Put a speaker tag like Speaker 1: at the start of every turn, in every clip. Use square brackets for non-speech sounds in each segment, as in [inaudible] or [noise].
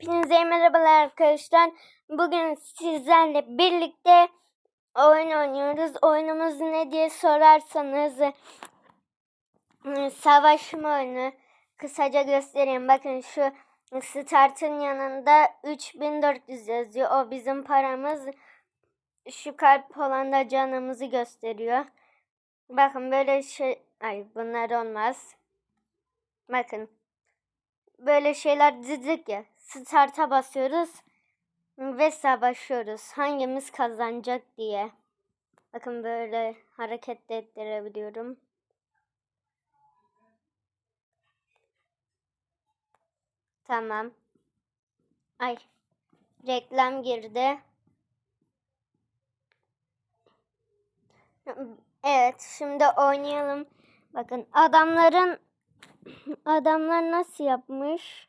Speaker 1: Hepinize merhabalar arkadaşlar. Bugün sizlerle birlikte oyun oynuyoruz. Oyunumuz ne diye sorarsanız e, savaşma oyunu. Kısaca göstereyim. Bakın şu startın yanında 3400 yazıyor. O bizim paramız. Şu kalp olan da canımızı gösteriyor. Bakın böyle şey... Ay bunlar olmaz. Bakın böyle şeyler dedik ya. Start'a basıyoruz ve savaşıyoruz. Hangimiz kazanacak diye. Bakın böyle hareket de ettirebiliyorum. Tamam. Ay. Reklam girdi. Evet, şimdi oynayalım. Bakın adamların adamlar nasıl yapmış?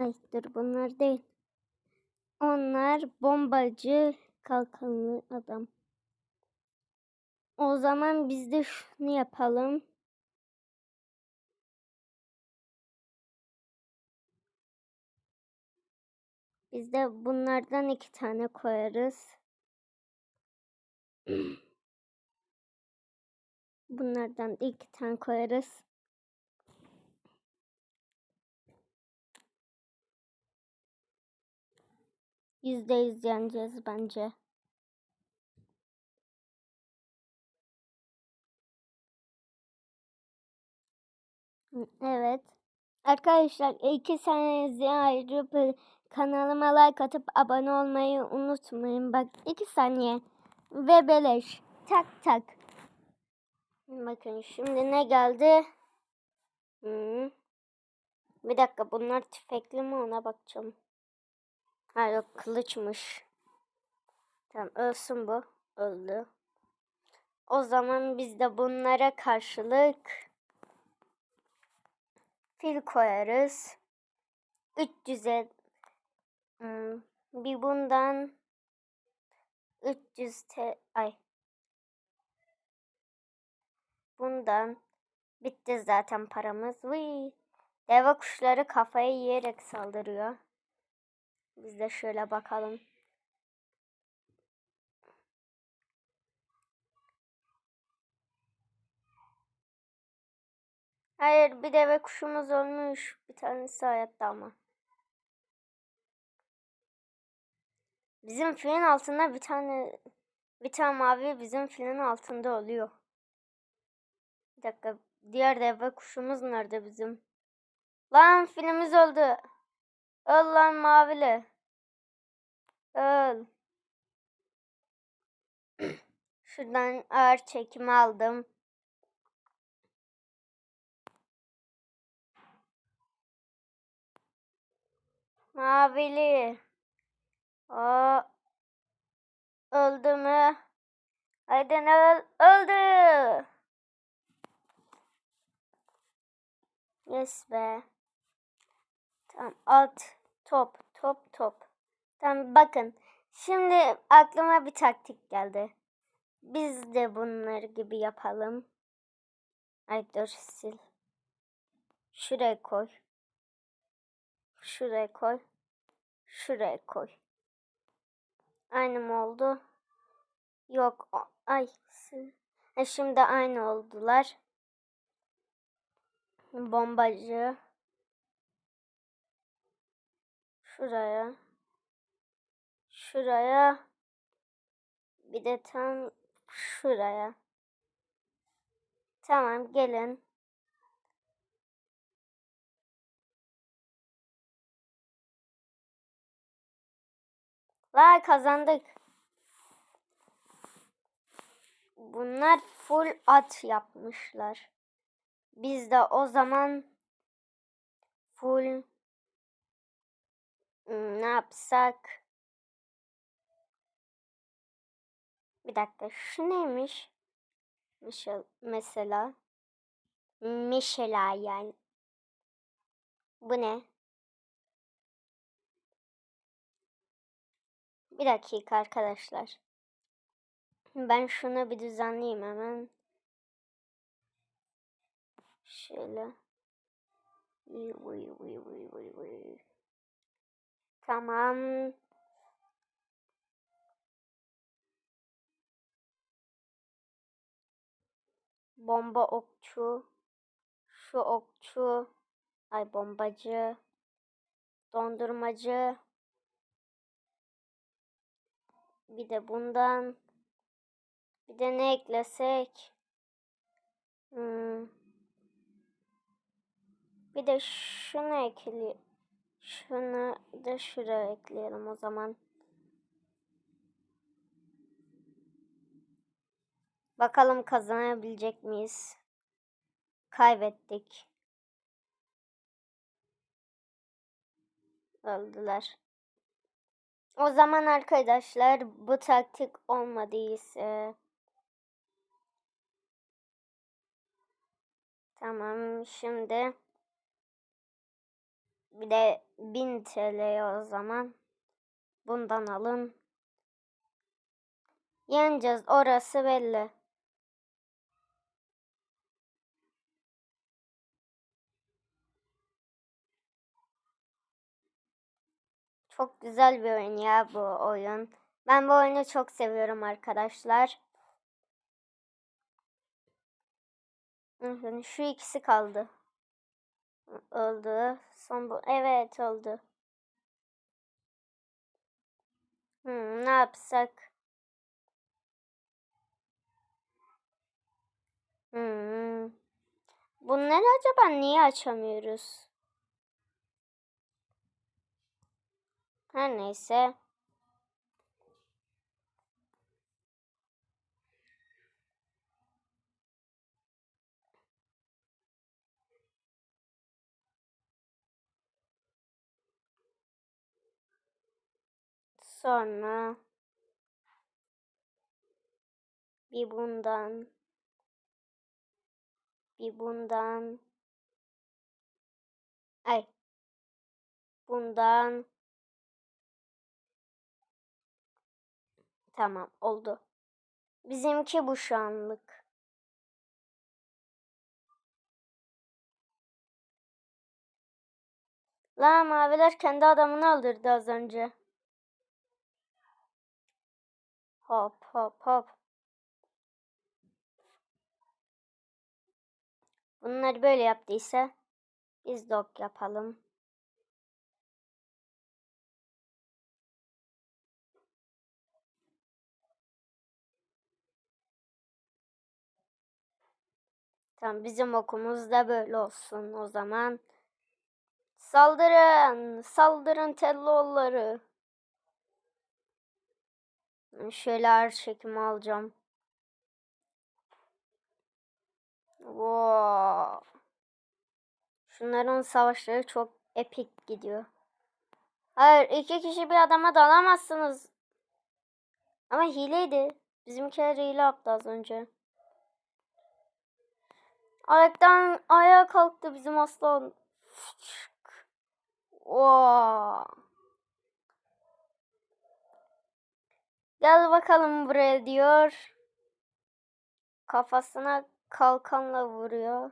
Speaker 1: Ay dur bunlar değil. Onlar bombacı kalkanlı adam. O zaman biz de şunu yapalım. Biz de bunlardan iki tane koyarız. [clears throat] Bunlardan da iki tane koyarız. Yüzde yüz bence. Evet. Arkadaşlar iki saniyenizi ayırıp kanalıma like atıp abone olmayı unutmayın. Bak iki saniye ve beleş. Tak tak. Bakın şimdi ne geldi? Hmm. Bir dakika bunlar tüfekli mi ona bakacağım. Ha yok kılıçmış. Tamam ölsün bu. Öldü. O zaman biz de bunlara karşılık fil koyarız. 300'e hmm, bir bundan 300 te ay bundan bitti zaten paramız. Vıy. Deve kuşları kafayı yiyerek saldırıyor. Biz de şöyle bakalım. Hayır bir deve kuşumuz ölmüş. Bir tanesi hayatta ama. Bizim filin altında bir tane bir tane mavi bizim filin altında oluyor. Bir dakika. Diğer deve kuşumuz nerede bizim? Lan filimiz öldü. Öl lan mavili. Öl. [clears throat] Şuradan ağır çekimi aldım. Mavili. O öldü mü? Aydın öl öldü. Yes be. Tamam at top top top. Tamam bakın. Şimdi aklıma bir taktik geldi. Biz de bunları gibi yapalım. Ay dur sil. Şuraya koy. Şuraya koy. Şuraya koy. Aynı mı oldu? Yok. Ay. E şimdi aynı oldular. Bombacı. Şuraya. Şuraya. Bir de tam şuraya. Tamam gelin. Vay kazandık. Bunlar full at yapmışlar. Biz de o zaman full ne yapsak? Bir dakika şu neymiş? Michel, mesela. Mesela yani. Bu ne? Bir dakika arkadaşlar. Ben şunu bir düzenleyeyim hemen. Şöyle. Uy. Tamam. Bomba okçu. Şu okçu. Ay bombacı. Dondurmacı. Bir de bundan. Bir de ne eklesek? Hmm. Bir de şunu ekle. Şunu da şuraya ekleyelim o zaman. Bakalım kazanabilecek miyiz? Kaybettik. Öldüler. O zaman arkadaşlar bu taktik olmadıysa Tamam şimdi bir de 1000 TL o zaman bundan alın. Yeneceğiz orası belli. Çok güzel bir oyun ya bu oyun. Ben bu oyunu çok seviyorum arkadaşlar. Şu ikisi kaldı. Oldu. Son bu. Evet oldu. Hmm, ne yapsak? Hmm. Bunları acaba niye açamıyoruz? Her neyse. Sonra bir bundan bir bundan ay bundan tamam oldu. Bizimki bu şu anlık. La maviler kendi adamını öldürdü az önce. Hop hop hop. Bunları böyle yaptıysa biz de ok yapalım. Tamam bizim okumuz da böyle olsun o zaman. Saldırın! Saldırın Telloğulları. Şöyle her çekimi alacağım. Wow. Şunların savaşları çok epik gidiyor. Hayır iki kişi bir adama dalamazsınız. Ama hileydi. Bizimkiler hile yaptı az önce. Ayaktan ayağa kalktı bizim aslan. Wow. Gel bakalım buraya diyor. Kafasına kalkanla vuruyor.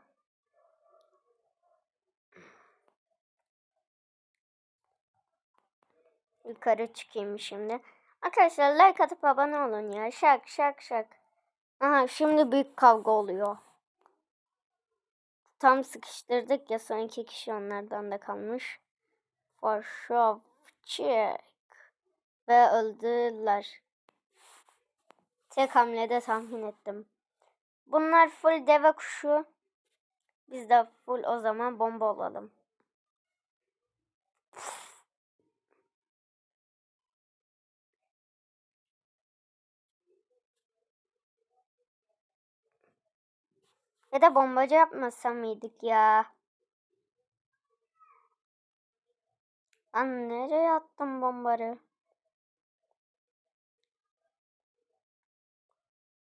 Speaker 1: Yukarı çıkayım şimdi. Arkadaşlar like atıp abone olun ya. Şak şak şak. Aha şimdi büyük kavga oluyor. Tam sıkıştırdık ya son iki kişi onlardan da kalmış. For sure. Check. Ve öldüler. Tek hamlede tahmin ettim. Bunlar full deve kuşu. Biz de full o zaman bomba olalım. Ya da bombacı yapmasam mıydık ya? Lan nereye attım bombarı?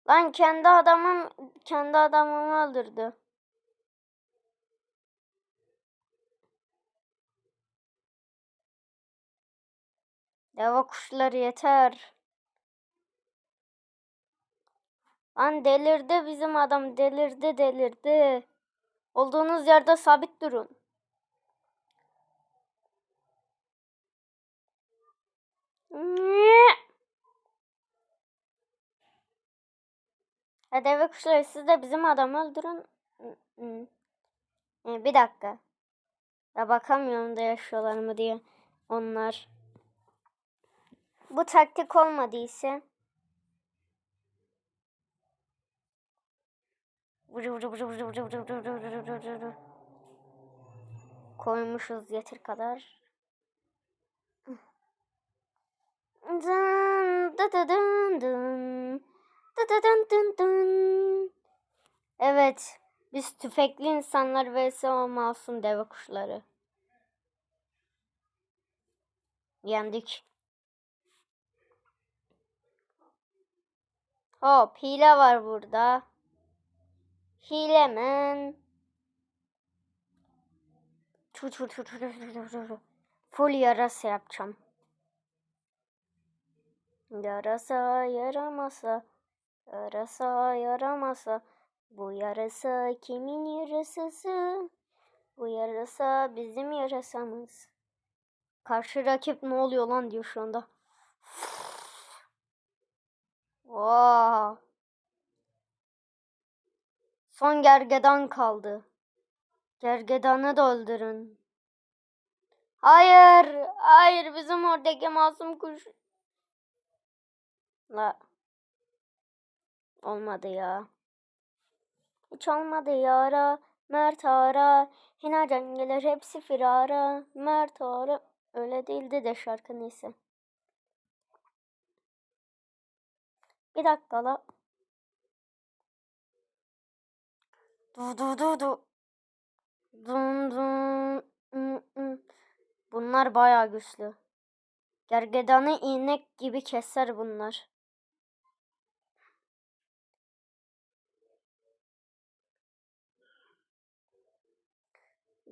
Speaker 1: Lan kendi adamım kendi adamımı öldürdü. Deva kuşları yeter. Lan delirdi bizim adam delirdi delirdi. Olduğunuz yerde sabit durun. E, deve kuşları siz de bizim adamı öldürün. E, bir dakika. Ya bakamıyorum da yaşıyorlar mı diye onlar. Bu taktik olmadıysa. Koymuşuz yeter kadar. Dın dın dın dın dın dın dın dın Evet, biz tüfekli insanlar vs o masum deve kuşları. Yendik. Hop, hile var burada. Hilemen. Çu çu çu. Full yarasa yapacağım. Yarasa yaramasa. Yarasa yaramasa. Bu yarasa kimin yarasası? Bu yarasa bizim yarasamız. Karşı rakip ne oluyor lan diyor şu anda. Wow. Son gergedan kaldı. Gergedanı da öldürün. Hayır, hayır bizim oradaki masum kuş. La. Olmadı ya. Hiç yara. Mert ara. Hinacan gelir hepsi firara. Mert ara. Öyle değildi de şarkı neyse. Bir dakika la. Du du du du. Dun dun. Bunlar bayağı güçlü. Gergedanı inek gibi keser bunlar.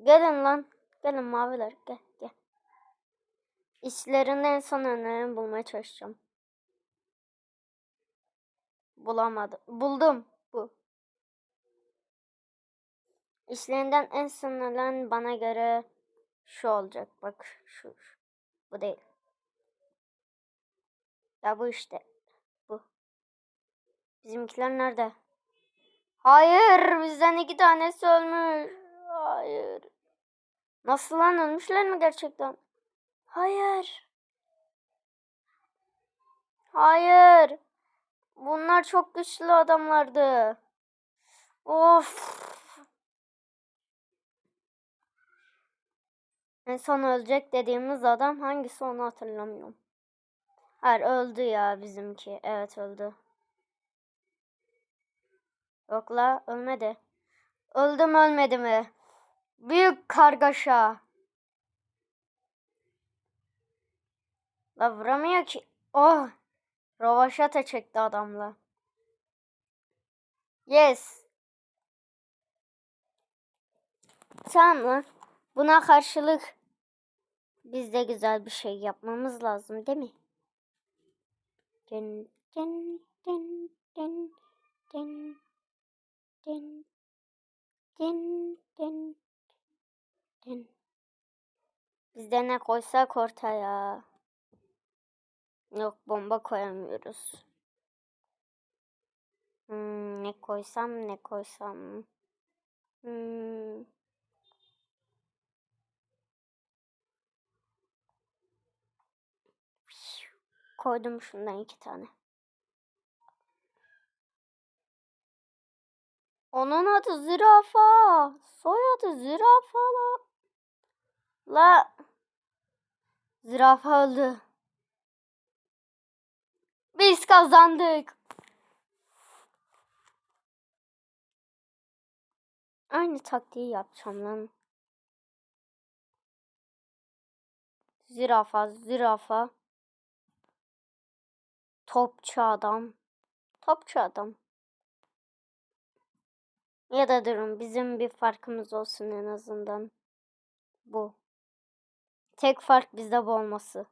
Speaker 1: Gelin lan. Gelin maviler. Gel gel. İçlerinde en son önlerini bulmaya çalışacağım. Bulamadım. Buldum. Bu. İşlerinden en sınırlan bana göre şu olacak. Bak şu. şu. Bu değil. Ya bu işte. Bu. Bizimkiler nerede? Hayır. Bizden iki tanesi ölmüş. Hayır. Nasıl lan ölmüşler mi gerçekten? Hayır. Hayır. Bunlar çok güçlü adamlardı. Of. En son ölecek dediğimiz adam hangisi onu hatırlamıyorum. Hayır öldü ya bizimki. Evet öldü. Yok la ölmedi. Öldüm ölmedi mi? Büyük kargaşa. La vuramıyor ki. Oh. Rovaşata çekti adamla. Yes. Tamam Buna karşılık biz de güzel bir şey yapmamız lazım değil mi? Dın dın dın dın dın dın dın dın biz de ne koysak ortaya. Yok bomba koyamıyoruz. Hmm, ne koysam ne koysam. Hmm. Koydum şundan iki tane. Onun adı zürafa. Soyadı zürafa la. Zürafa öldü. Biz kazandık. Aynı taktiği yapacağım lan. Zürafa, zürafa. Topçu adam. Topçu adam. Ya da durun bizim bir farkımız olsun en azından. Bu. Tek fark bizde bu olması.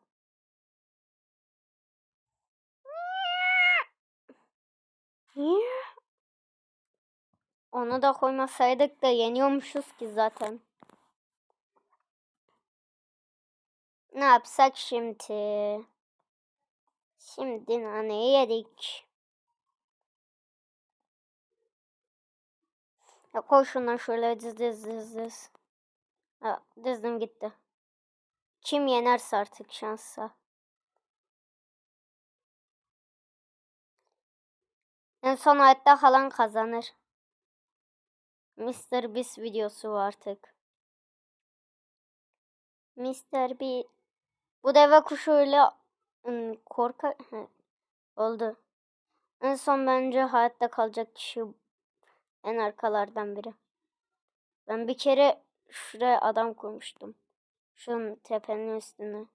Speaker 1: Onu da koymasaydık da yeniyormuşuz ki zaten. Ne yapsak şimdi? Şimdi naneyi yedik. Ya koy şundan şöyle diz diz diz diz. Ha, dizdim gitti. Kim yenerse artık şansa. En son hayatta kalan kazanır. Mr. Beast videosu artık. Mr. Beast. Bu deve kuşuyla korka oldu. En son bence hayatta kalacak kişi en arkalardan biri. Ben bir kere şuraya adam koymuştum. Şunun tepenin üstüne.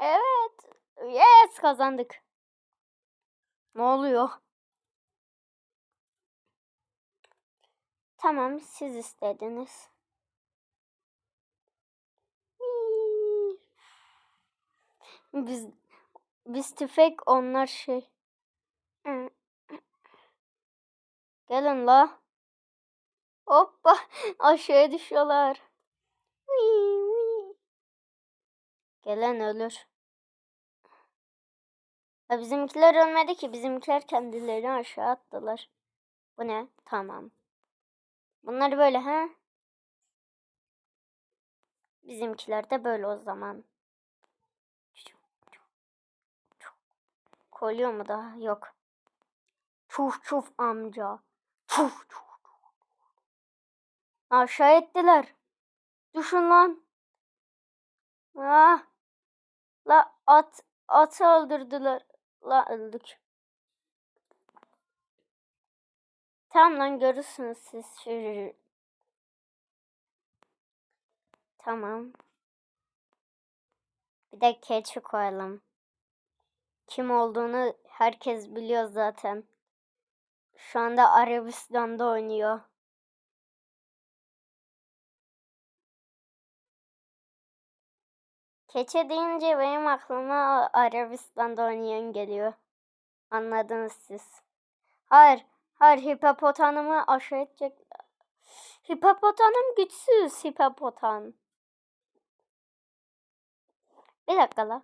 Speaker 1: Evet. Yes kazandık. Ne oluyor? Tamam siz istediniz. Biz biz tüfek onlar şey. Gelin la. Hoppa aşağıya düşüyorlar. Gelen ölür. Ya bizimkiler ölmedi ki. Bizimkiler kendilerini aşağı attılar. Bu ne? Tamam. Bunlar böyle ha? Bizimkiler de böyle o zaman. Kolye mu daha? Yok. Çuf çuf amca. Çuf çuf. Aşağı ettiler. Düşün lan. Ah. La at atı öldürdüler. La öldük. Tamam lan görürsünüz siz. Tamam. Bir de keçi koyalım. Kim olduğunu herkes biliyor zaten. Şu anda Arabistan'da oynuyor. Keçe deyince benim aklıma Arabistan'da oynayan geliyor. Anladınız siz. Hayır, hayır hipopotamı aşağı edecek. Hipopotam güçsüz hipopotam. Bir dakika la.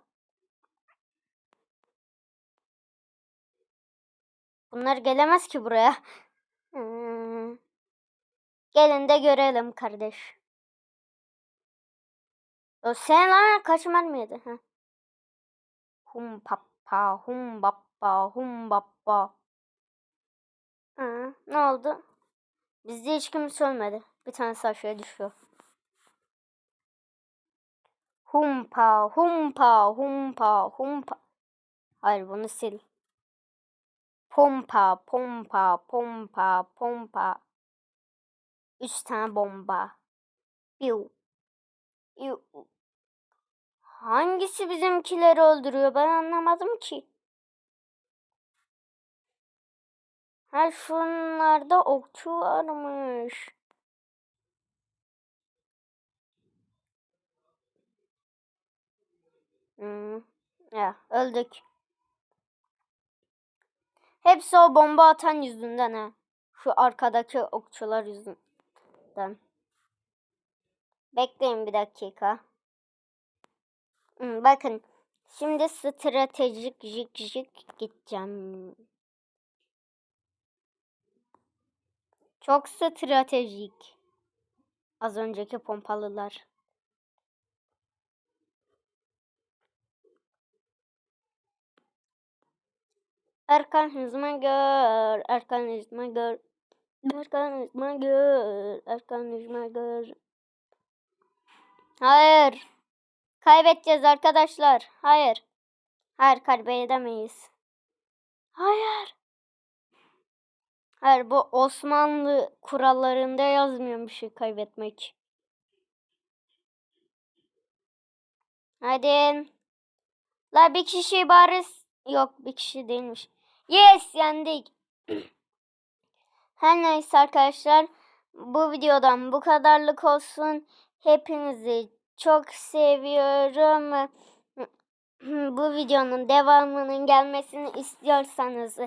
Speaker 1: Bunlar gelemez ki buraya. Hmm. Gelin de görelim kardeş. Sen lan kaç mermi yedin? Ha. Hum pappa hum bappa hum bappa. Ha, ne oldu? Bizde hiç kimse ölmedi. Bir tanesi aşağıya düşüyor. Humpa humpa humpa humpa. Hayır bunu sil. Pompa pompa pompa pompa. Üç tane bomba. Piu. Piu. Hangisi bizimkileri öldürüyor ben anlamadım ki. Ha şunlarda okçu varmış. Hmm. Ya öldük. Hepsi o bomba atan yüzünden ha. Şu arkadaki okçular yüzünden. Bekleyin bir dakika. Bakın. Şimdi stratejik jik jik gideceğim. Çok stratejik. Az önceki pompalılar. Arkanızıma gör, arkanızıma gör. Arkanızıma gör, arkanızıma gör. Hayır. Kaybedeceğiz arkadaşlar. Hayır. Hayır kaybedemeyiz. Hayır. Hayır bu Osmanlı kurallarında yazmıyor bir şey kaybetmek. Hadi. La bir kişi bari yok bir kişi değilmiş. Yes yendik. [clears throat] Her neyse arkadaşlar bu videodan bu kadarlık olsun. Hepinizi çok seviyorum. Bu videonun devamının gelmesini istiyorsanız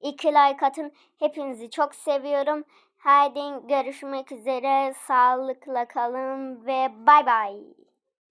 Speaker 1: iki like atın. Hepinizi çok seviyorum. Haydi görüşmek üzere. Sağlıkla kalın ve bay bay.